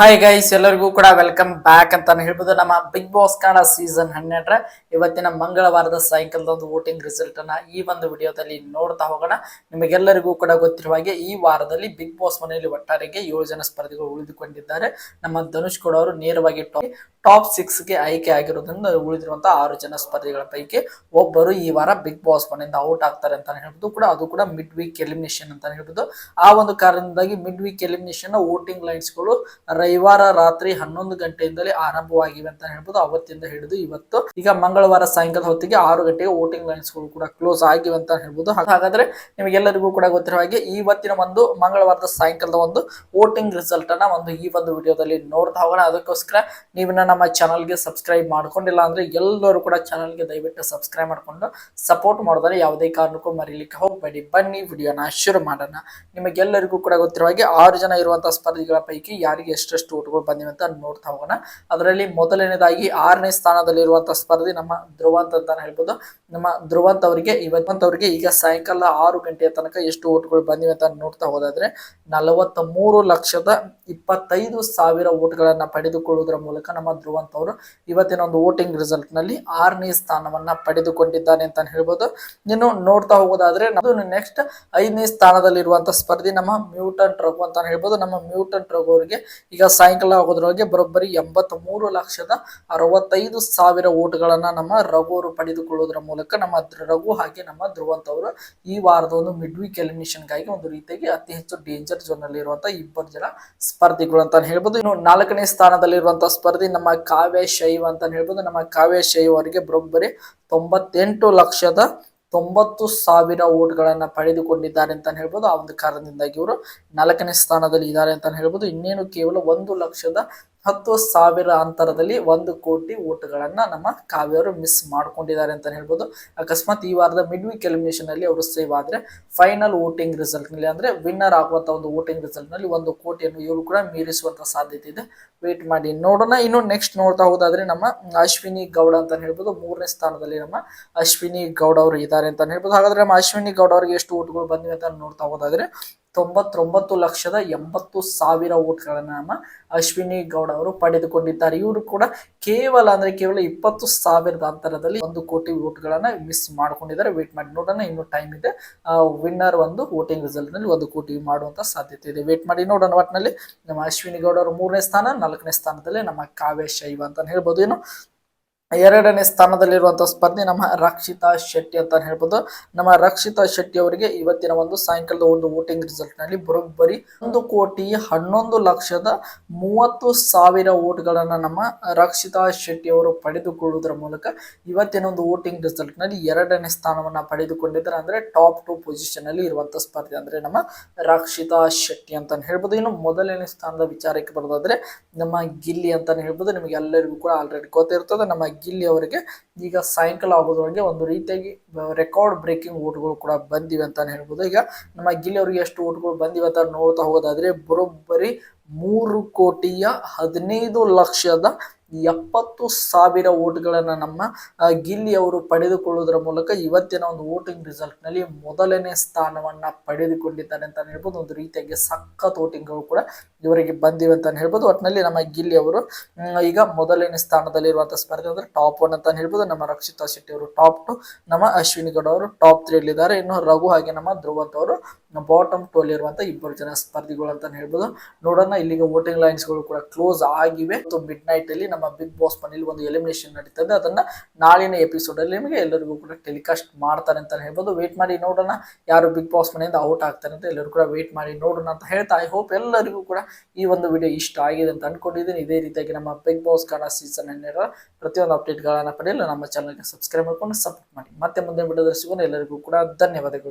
Hi guys ಎಲ್ಲರಿಗೂ ಕೂಡ welcome back ಅಂತಾನೆ ಹೇಳ್ಬೋದು. ನಮ್ಮ ಬಿಗ್ ಬಾಸ್ ಕನ್ನಡ ಸೀಸನ್ ಹನ್ನೆರಡರ. ಇವತ್ತಿನ ಮಂಗಳವಾರದ ಸಾಯಂಕಾಲದ ಒಂದು ವೋಟಿಂಗ್ ರಿಸಲ್ಟ್ ಅನ್ನ ಈ ಒಂದು ವಿಡಿಯೋದಲ್ಲಿ ನೋಡ್ತಾ ಹೋಗೋಣ. ನಿಮಗೆಲ್ಲರಿಗೂ ಕೂಡ ಗೊತ್ತಿರುವ ಹಾಗೆ ಈ ವಾರದಲ್ಲಿ ಬಿಗ್ ಬಾಸ್ ಮನೆಯಲ್ಲಿ ಒಟ್ಟಾರೆಗೆ ಏಳು ಜನ ಸ್ಪರ್ಧಿಗಳು ಉಳಿದುಕೊಂಡಿದ್ದಾರೆ. ನಮ್ಮ ಧನುಷ್ ಕೂಡ ಅವರು ನೇರವಾಗಿ ಟಾಪ್ ಸಿಕ್ಸ್ಗೆ ಆಯ್ಕೆ ಆಗಿರೋದ್ರಿಂದ ಉಳಿದಿರುವಂತಹ ಆರು ಜನ ಸ್ಪರ್ಧಿಗಳ ಪೈಕಿ ಒಬ್ಬರು ಈ ವಾರ ಬಿಗ್ ಬಾಸ್ ಮನೆಯಿಂದ ಔಟ್ ಆಗ್ತಾರೆ ಅಂತ ಹೇಳ್ಬೋದು. ಕೂಡ ಅದು ಕೂಡ ಮಿಡ್ ವೀಕ್ ಎಲಿಮಿನೇಷನ್ ಅಂತ ಹೇಳ್ಬೋದು. ಆ ಒಂದು ಕಾರಣದಿಂದಾಗಿ ಮಿಡ್ ವೀಕ್ ಎಲಿಮಿನೇಷನ್ ವೋಟಿಂಗ್ ಲೈನ್ಸ್ಗಳು ರವಿವಾರ ರಾತ್ರಿ ಹನ್ನೊಂದು ಗಂಟೆಯಿಂದಲೇ ಆರಂಭವಾಗಿವೆ ಅಂತ ಹೇಳ್ಬೋದು. ಅವತ್ತಿಂದ ಹಿಡಿದು ಇವತ್ತು ಈಗ ಮಂಗಳವಾರ ಸಾಯಂಕಾಲ ಹೊತ್ತಿಗೆ ಆರು ಗಂಟೆಗೆ ವೋಟಿಂಗ್ ಲೈನ್ಸ್ ಕೂಡ ಕ್ಲೋಸ್ ಆಗಿವೆ ಅಂತ ಹೇಳ್ಬೋದು. ಹಾಗಾದ್ರೆ ನಿಮಗೆಲ್ಲರಿಗೂ ಕೂಡ ಗೊತ್ತಿರುವ ಹಾಗೆ ಇವತ್ತಿನ ಒಂದು ಮಂಗಳವಾರದ ಸಾಯಂಕಾಲದ ಒಂದು ವೋಟಿಂಗ್ ರಿಸಲ್ಟ್ ಅನ್ನ ಒಂದು ಈ ಒಂದು ವಿಡಿಯೋದಲ್ಲಿ ನೋಡ್ತಾ ಹೋಗೋಣ. ಅದಕ್ಕೋಸ್ಕರ ನೀವಿನ್ನ ನಮ್ಮ ಚಾನಲ್ಗೆ ಸಬ್ಸ್ಕ್ರೈಬ್ ಮಾಡ್ಕೊಂಡಿಲ್ಲ ಅಂದ್ರೆ ಎಲ್ಲರೂ ಕೂಡ ಚಾನಲ್ಗೆ ದಯವಿಟ್ಟು ಸಬ್ಸ್ಕ್ರೈಬ್ ಮಾಡ್ಕೊಂಡು ಸಪೋರ್ಟ್ ಮಾಡಿದ್ರೆ ಯಾವುದೇ ಕಾರಣಕ್ಕೂ ಮರೀಲಿಕ್ಕೆ ಹೋಗಬೇಡಿ. ಬನ್ನಿ ವಿಡಿಯೋನ ಶುರು ಮಾಡೋಣ. ನಿಮಗೆಲ್ಲರಿಗೂ ಕೂಡ ಗೊತ್ತಿರುವ ಹಾಗೆ ಆರು ಜನ ಇರುವಂತಹ ಸ್ಪರ್ಧಿಗಳ ಪೈಕಿ ಯಾರಿಗೆ ಎಷ್ಟೆಷ್ಟು ಓಟ್ಗಳು ಬಂದಿವೆ ಅಂತ ನೋಡ್ತಾ ಹೋಗೋಣ. ಅದರಲ್ಲಿ ಮೊದಲನೇದಾಗಿ ಆರನೇ ಸ್ಥಾನದಲ್ಲಿರುವಂತಹ ಸ್ಪರ್ಧಿ ನಮ್ಮ ಧ್ರುವಂತ ಅಂತಾನೆ ಹೇಳ್ಬೋದು. ನಮ್ಮ ಧ್ರುವಂತ ಅವರಿಗೆ ಇವತ್ತವರಿಗೆ ಈಗ ಸಾಯಂಕಾಲ ಆರು ಗಂಟೆಯ ತನಕ ಎಷ್ಟು ಓಟ್ಗಳು ಬಂದಿವೆ ಅಂತ ನೋಡ್ತಾ ಹೋದಾದ್ರೆ ನಲವತ್ತ ಮೂರು ಲಕ್ಷದ ಇಪ್ಪತ್ತೈದು ಸಾವಿರ ಓಟ್ಗಳನ್ನ ಪಡೆದುಕೊಳ್ಳುವುದರ ಮೂಲಕ ನಮ್ಮ ಧ್ರುವಂತ ಅವರು ಇವತ್ತಿನ ಒಂದು ವೋಟಿಂಗ್ ರಿಸಲ್ಟ್ನಲ್ಲಿ ಆರನೇ ಸ್ಥಾನವನ್ನ ಪಡೆದುಕೊಂಡಿದ್ದಾನೆ ಅಂತ ಹೇಳ್ಬೋದು. ಇನ್ನು ನೋಡ್ತಾ ಹೋಗೋದಾದ್ರೆ ನೆಕ್ಸ್ಟ್ ಐದನೇ ಸ್ಥಾನದಲ್ಲಿರುವಂತಹ ಸ್ಪರ್ಧಿ ನಮ್ಮ ಮ್ಯೂಟನ್ ರಘು ಅಂತ ಹೇಳ್ಬೋದು. ನಮ್ಮ ಮ್ಯೂಟನ್ ರಘು ಅವರಿಗೆ ಈಗ ಸಾಯಂಕಾಲ ಆಗೋದ್ರೊಳಗೆ ಬರೋಬ್ಬರಿ ಎಂಬತ್ತ್ ಲಕ್ಷದ ಅರವತ್ತೈದು ಸಾವಿರ ಓಟ್ಗಳನ್ನ ನಮ್ಮ ರಘು ಅವರು ಪಡೆದುಕೊಳ್ಳುವುದರ ಮೂಲಕ ನಮ್ಮ ರಘು ಹಾಗೆ ನಮ್ಮ ಧ್ರುವಂತ ಅವರು ಈ ವಾರದ ಒಂದು ಮಿಡ್ ವೀಕ್ಗಾಗಿ ಒಂದು ರೀತಿಯಾಗಿ ಅತಿ ಹೆಚ್ಚು ಡೇಂಜರ್ ಝೋನ್ ಅಲ್ಲಿ ಇರುವಂತಹ ಇಬ್ಬರು ಜನ ಸ್ಪರ್ಧಿಗಳು ಅಂತ ಹೇಳ್ಬೋದು. ಇನ್ನು ನಾಲ್ಕನೇ ಸ್ಥಾನದಲ್ಲಿರುವಂತಹ ಸ್ಪರ್ಧಿ ನಮ್ಮ ಕಾವ್ಯ ಶೈವ್ ಅಂತ ಹೇಳ್ಬೋದು. ನಮ್ಮ ಕಾವ್ಯ ಶೈವ್ ಅವರಿಗೆ ಬರೋಬ್ಬರಿ ತೊಂಬತ್ತೆಂಟು ಲಕ್ಷದ ತೊಂಬತ್ತು ಸಾವಿರ ಓಟ್ಗಳನ್ನ ಪಡೆದುಕೊಂಡಿದ್ದಾರೆ ಅಂತ ಹೇಳ್ಬೋದು. ಆ ಒಂದು ಕಾರಣದಿಂದಾಗಿ ಇವರು ನಾಲ್ಕನೇ ಸ್ಥಾನದಲ್ಲಿ ಇದ್ದಾರೆ ಅಂತ ಹೇಳ್ಬೋದು. ಇನ್ನೇನು ಕೇವಲ ಒಂದು ಲಕ್ಷದ ಹತ್ತು ಸಾವಿರ ಅಂತರದಲ್ಲಿ ಒಂದು ಕೋಟಿ ಓಟ್ಗಳನ್ನ ನಮ್ಮ ಕಾವ್ಯವರು ಮಿಸ್ ಮಾಡ್ಕೊಂಡಿದ್ದಾರೆ ಅಂತ ಹೇಳ್ಬೋದು. ಅಕಸ್ಮಾತ್ ಈ ವಾರದ ಮಿಡ್ ವೀಕ್ ಎಲಿಮಿನೇಷನ್ ಅಲ್ಲಿ ಅವರು ಸೇವ್ ಆದ್ರೆ ಫೈನಲ್ ವೋಟಿಂಗ್ ರಿಸಲ್ಟ್ನಲ್ಲಿ ಅಂದ್ರೆ ವಿನ್ನರ್ ಆಗುವಂತ ಒಂದು ವೋಟಿಂಗ್ ರಿಸಲ್ಟ್ನಲ್ಲಿ ಒಂದು ಕೋಟಿಯನ್ನು ಇವರು ಕೂಡ ಮೀರಿಸುವಂತ ಸಾಧ್ಯತೆ ಇದೆ. ವೇಟ್ ಮಾಡಿ ನೋಡೋಣ. ಇನ್ನು ನೆಕ್ಸ್ಟ್ ನೋಡ್ತಾ ಹೋದಾದ್ರೆ ನಮ್ಮ ಅಶ್ವಿನಿ ಗೌಡ ಅಂತ ಹೇಳ್ಬೋದು. ಮೂರನೇ ಸ್ಥಾನದಲ್ಲಿ ನಮ್ಮ ಅಶ್ವಿನಿ ಗೌಡ ಅವರು ಇದ್ದಾರೆ ಅಂತ ಹೇಳ್ಬೋದು. ಹಾಗಾದ್ರೆ ನಮ್ಮ ಅಶ್ವಿನಿ ಗೌಡ ಅವರಿಗೆ ಎಷ್ಟು ಓಟ್ಗಳು ಬಂದಿವೆ ಅಂತ ನೋಡ್ತಾ ಹೋದಾದ್ರೆ ತೊಂಬತ್ತೊಂಬತ್ತು ಲಕ್ಷದ ಎಂಬತ್ತು ಸಾವಿರ ಓಟ್ಗಳನ್ನ ನಮ್ಮ ಅಶ್ವಿನಿ ಗೌಡ ಅವರು ಪಡೆದುಕೊಂಡಿದ್ದಾರೆ. ಇವರು ಕೂಡ ಕೇವಲ ಅಂದ್ರೆ ಕೇವಲ ಇಪ್ಪತ್ತು ಸಾವಿರದ ಅಂತರದಲ್ಲಿ ಒಂದು ಕೋಟಿ ಓಟ್ಗಳನ್ನ ಮಿಸ್ ಮಾಡ್ಕೊಂಡಿದ್ದಾರೆ. ವೇಟ್ ಮಾಡಿ ನೋಡೋಣ, ಇನ್ನು ಟೈಮ್ ಇದೆ. ವಿನ್ನರ್ ಒಂದು ವೋಟಿಂಗ್ ರಿಸಲ್ಟ್ನಲ್ಲಿ ಒಂದು ಕೋಟಿ ಮಾಡುವಂತ ಸಾಧ್ಯತೆ ಇದೆ. ವೇಟ್ ಮಾಡಿ ನೋಡೋಣ ಒಟ್ಟಿನಲ್ಲಿ ನಮ್ಮ ಅಶ್ವಿನಿ ಗೌಡ ಅವರು ಮೂರನೇ ಸ್ಥಾನ, ನಾಲ್ಕನೇ ಸ್ಥಾನದಲ್ಲಿ ನಮ್ಮ ಕಾವ್ಯ ಶೈವ ಅಂತ ಹೇಳ್ಬೋದು. ಏನು? ಎರಡನೇ ಸ್ಥಾನದಲ್ಲಿರುವಂತಹ ಸ್ಪರ್ಧೆ ನಮ್ಮ ರಕ್ಷಿತಾ ಶೆಟ್ಟಿ ಅಂತ ಹೇಳ್ಬೋದು. ನಮ್ಮ ರಕ್ಷಿತಾ ಶೆಟ್ಟಿ ಅವರಿಗೆ ಇವತ್ತಿನ ಒಂದು ಸಾಯಂಕಾಲದ ಒಂದು ವೋಟಿಂಗ್ ರಿಸಲ್ಟ್ನಲ್ಲಿ ಬರೋಬ್ಬರಿ ಒಂದು ಕೋಟಿ ಹನ್ನೊಂದು ಲಕ್ಷದ ಮೂವತ್ತು ಸಾವಿರ ಓಟ್ಗಳನ್ನ ನಮ್ಮ ರಕ್ಷಿತಾ ಶೆಟ್ಟಿ ಅವರು ಪಡೆದುಕೊಳ್ಳುವುದರ ಮೂಲಕ ಇವತ್ತಿನ ಒಂದು ವೋಟಿಂಗ್ ರಿಸಲ್ಟ್ನಲ್ಲಿ ಎರಡನೇ ಸ್ಥಾನವನ್ನ ಪಡೆದುಕೊಂಡಿದ್ದಾರೆ. ಅಂದ್ರೆ ಟಾಪ್ ಟು ಪೊಸಿಷನ್ ಅಲ್ಲಿ ಇರುವಂತಹ ಸ್ಪರ್ಧೆ ಅಂದ್ರೆ ನಮ್ಮ ರಕ್ಷಿತಾ ಶೆಟ್ಟಿ ಅಂತ ಹೇಳ್ಬೋದು. ಇನ್ನು ಮೊದಲನೇ ಸ್ಥಾನದ ವಿಚಾರಕ್ಕೆ ಬರೋದಾದ್ರೆ ನಮ್ಮ ಗಿಲ್ಲಿ ಅಂತಾನೆ ಹೇಳ್ಬೋದು. ನಿಮಗೆ ಎಲ್ಲರಿಗೂ ಕೂಡ ಆಲ್ರೆಡಿ ಗೊತ್ತಿರ್ತದೆ. ನಮ್ಮ ಗಿಲ್ಲಿ ಅವರಿಗೆ ಈಗ ಸಾಯಂಕಾಲ ಆಗೋದ್ರೊಳಗೆ ಒಂದು ರೀತಿಯಾಗಿ ರೆಕಾರ್ಡ್ ಬ್ರೇಕಿಂಗ್ ಓಟ್ಗಳು ಕೂಡ ಬಂದಿವೆ ಅಂತಾನೆ ಹೇಳ್ಬೋದು. ಈಗ ನಮ್ಮ ಗಿಲ್ಲಿ ಅವರಿಗೆ ಎಷ್ಟು ಓಟ್ಗಳು ಬಂದಿವೆ ಅಂತ ನೋಡ್ತಾ ಹೋಗೋದಾದ್ರೆ ಬರೋಬ್ಬರಿ ಮೂರು ಕೋಟಿಯ ಹದಿನೈದು ಲಕ್ಷದ ಎಪ್ಪತ್ತು ಸಾವಿರ ಓಟ್ಗಳನ್ನ ನಮ್ಮ ಗಿಲ್ಲಿ ಅವರು ಪಡೆದುಕೊಳ್ಳುವುದರ ಮೂಲಕ ಇವತ್ತಿನ ಒಂದು ವೋಟಿಂಗ್ ರಿಸಲ್ಟ್ನಲ್ಲಿ ಮೊದಲನೇ ಸ್ಥಾನವನ್ನ ಪಡೆದುಕೊಂಡಿದ್ದಾರೆ ಅಂತ ಹೇಳ್ಬೋದು. ಒಂದು ರೀತಿಯಾಗಿ ಸಖತ್ ವೋಟಿಂಗ್ಗಳು ಕೂಡ ಇವರಿಗೆ ಬಂದಿವೆ ಅಂತ ಹೇಳ್ಬೋದು. ಒಟ್ಟಿನಲ್ಲಿ ನಮ್ಮ ಗಿಲ್ಲಿ ಅವರು ಈಗ ಮೊದಲನೇ ಸ್ಥಾನದಲ್ಲಿರುವಂತಹ ಸ್ಪರ್ಧೆ ಅಂದ್ರೆ ಟಾಪ್ ಒನ್ ಅಂತ ಹೇಳ್ಬೋದು. ನಮ್ಮ ರಕ್ಷಿತಾ ಶೆಟ್ಟಿ ಅವರು ಟಾಪ್ ಟು, ನಮ್ಮ ಅಶ್ವಿನಿ ಗೌಡ ಅವರು ಟಾಪ್ ತ್ರೀ ಇದ್ದಾರೆ ಇನ್ನು ರಘು ಹಾಗೆ ನಮ್ಮ ಧ್ರುವಂತ್ ಅವರು ಬಾಟಮ್ ಟು ಅಲ್ಲಿ ಇರುವಂತಹ ಇಬ್ಬರು ಜನ ಸ್ಪರ್ಧಿಗಳು ಅಂತ ಹೇಳ್ಬೋದು. ನೋಡೋಣ, ಇಲ್ಲಿಗೆ ವೋಟಿಂಗ್ ಲೈನ್ಸ್ಗಳು ಕೂಡ ಕ್ಲೋಸ್ ಆಗಿವೆ. ಮತ್ತು ಮಿಡ್ ನೈಟ್ ಅಲ್ಲಿ ಬಿಗ್ ಬಾಸ್ ಮನೇಲಿ ಒಂದು ಎಲಿಮಿನೇಷನ್ ನಡೀತದೆ. ಅದನ್ನ ನಾಳಿನ ಎಪಿಸೋಡ್ ಅಲ್ಲಿ ನಿಮಗೆ ಎಲ್ಲರಿಗೂ ಕೂಡ ಟೆಲಿಕಾಸ್ಟ್ ಮಾಡ್ತಾರೆ ಅಂತ ಹೇಳ್ಬೋದು. ವೇಟ್ ಮಾಡಿ ನೋಡೋಣ ಯಾರು ಬಿಗ್ ಬಾಸ್ ಮನೆಯಿಂದ ಔಟ್ ಆಗ್ತಾರೆ ಅಂತ ಎಲ್ಲರೂ ಕೂಡ ವೇಟ್ ಮಾಡಿ ನೋಡೋಣ ಅಂತ ಹೇಳ್ತಾ ಐ ಹೋಪ್ ಎಲ್ಲರಿಗೂ ಕೂಡ ಈ ಒಂದು ವಿಡಿಯೋ ಇಷ್ಟ ಆಗಿದೆ ಅಂತ ಅನ್ಕೊಂಡಿದ್ದೀನಿ. ಇದೇ ರೀತಿಯಾಗಿ ನಮ್ಮ ಬಿಗ್ ಬಾಸ್ ಕನ್ನಡ ಸೀಸನ್ ಹನ್ನೆರಡರ ಪ್ರತಿಯೊಂದು ಅಪ್ಡೇಟ್ಗಳನ್ನ ಪಡೆಯಲು ನಮ್ಮ ಚಾನಲ್ಗೆ ಸಬ್ಸ್ಕ್ರೈಬ್ ಮಾಡ್ಕೊಂಡು ಸಪೋರ್ಟ್ ಮಾಡಿ. ಮತ್ತೆ ಮುಂದೆ ವಿಡಿಯೋದಲ್ಲಿ ಸಿಗೋಣ. ಎಲ್ಲರಿಗೂ ಕೂಡ ಧನ್ಯವಾದಗಳು.